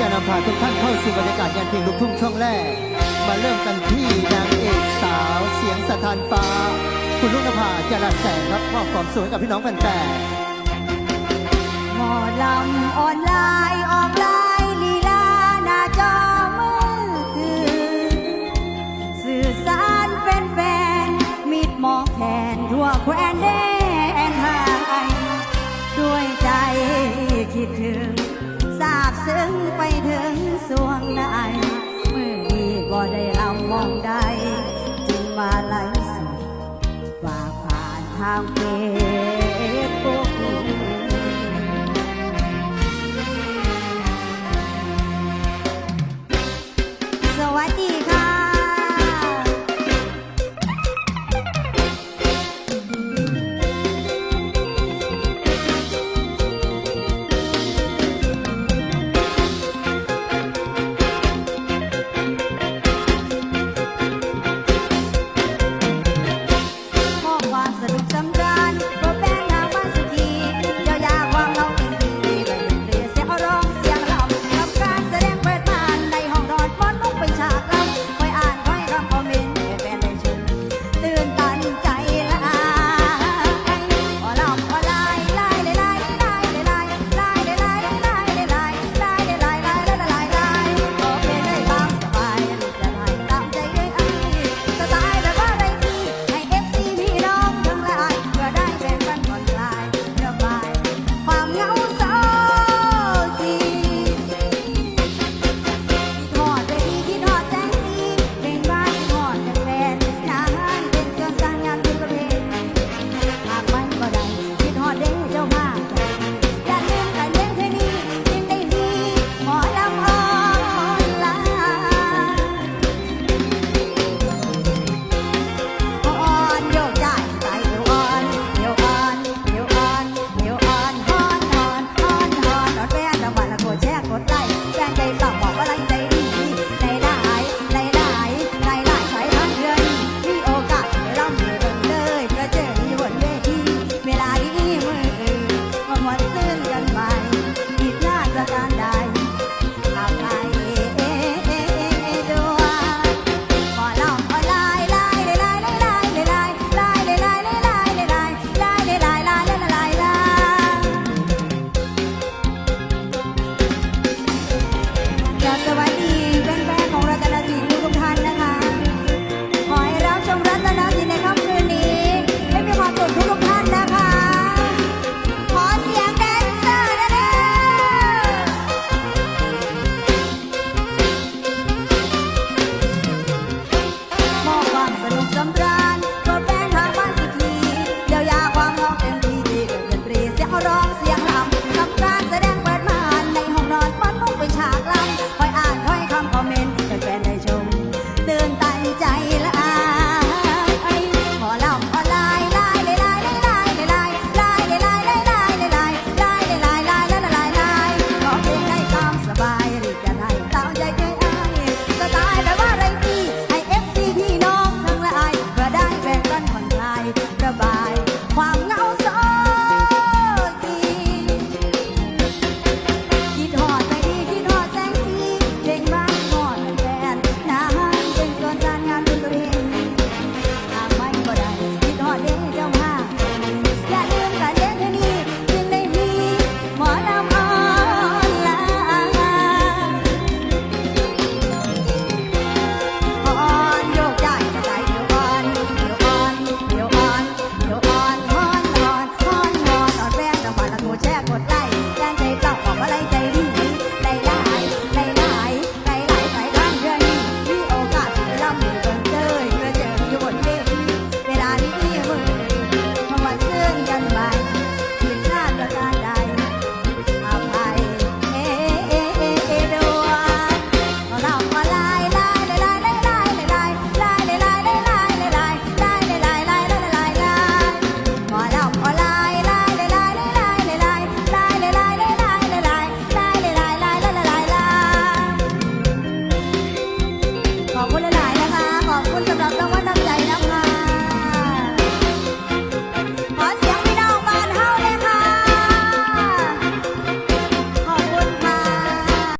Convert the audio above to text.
จะนำพาทุกท่านเข้าสู่บรรยากาศงานเพลงลูกทุ่งช่วงแรก มาเริ่มกันที่นางเอกสาวเสียงสถานฟ้า คุณลุงนภาจรัสแสงครับมอบความสวยกับพี่น้องแฟนหมอลำออนไลน์ออกไลน์ลีลาหน้าจอมือถือสื่อสารแฟนๆมิดหมองแขนทั่วแคว้นแดนไทยด้วยใจคิดถึง ไปถึงสวงในมือนี้บ่ได้ลำมองใด จึงมาไลฟ์สดฝากผ่านทางเพลง